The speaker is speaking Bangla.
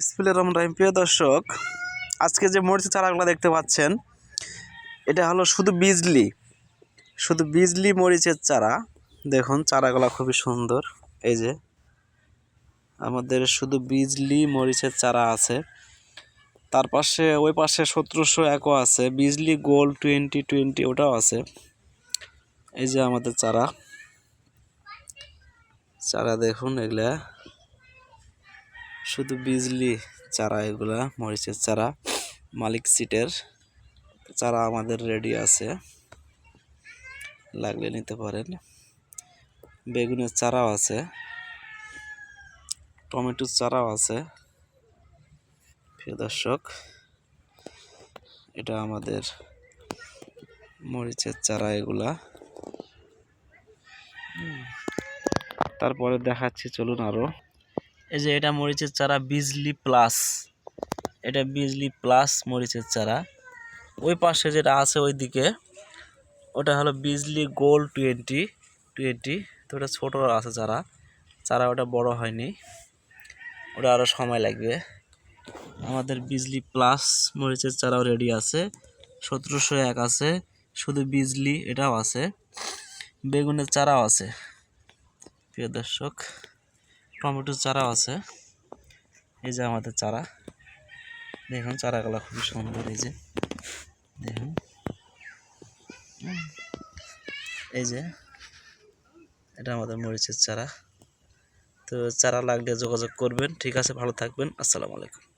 ইসমিল্লা রহমান রাহিম প্রিয় দর্শক, আজকে যে মরিচের চারাগুলো দেখতে পাচ্ছেন, এটা হলো শুধু বিজলি শুধু বিজলি মরিচের চারা। দেখুন, চারাগুলো খুবই সুন্দর। এই যে, আমাদের শুধু বিজলি মরিচের চারা আছে। তার পাশে, ওই পাশে সতেরোশো একও আছে। বিজলি গোল্ড টোয়েন্টি টোয়েন্টি ওটাও আছে। এই যে আমাদের চারা। চারা দেখুন, এগুলা শুধু বিজলি চারা, এগুলা, মরিচের চারা, মালিক সিটের চারা আমাদের রেডি আছে। লাগলে নিতে পারেন। বেগুনের চারাও আছে। টমেটোর চারাও আছে। প্রিয় দর্শক, এটা আমাদের মরিচের চারা, এগুলা। তারপরে দেখাচ্ছি, চলুন আরও। এই যে এটা মরিচের চারা বিজলি প্লাস। এটা বিজলি প্লাস মরিচের চারা। ওই পাশে যেটা আছে ওইদিকে, ওটা হলো বিজলি গোল্ড টোয়েন্টি টোয়েন্টি। তো ওটা ছোটো আছে চারা। চারা ওটা বড় হয়নি। ওটা আরও সময় লাগবে। আমাদের বিজলি প্লাস মরিচের চারাও রেডি আছে। সতেরোশো এক আছে। শুধু বিজলি এটাও আছে। বেগুনের চারাও আছে। প্রিয় দর্শক। টমেটোর চারাও আছে। এই যে আমাদের চারা। দেখুন, চারাগুলো খুবই সুন্দর, এই যে। দেখুন। এই যে, এটা আমাদের মরিচের চারা। তো চারা লাগলে যোগাযোগ করবেন। ঠিক আছে, ভালো থাকবেন। আসসালামু আলাইকুম।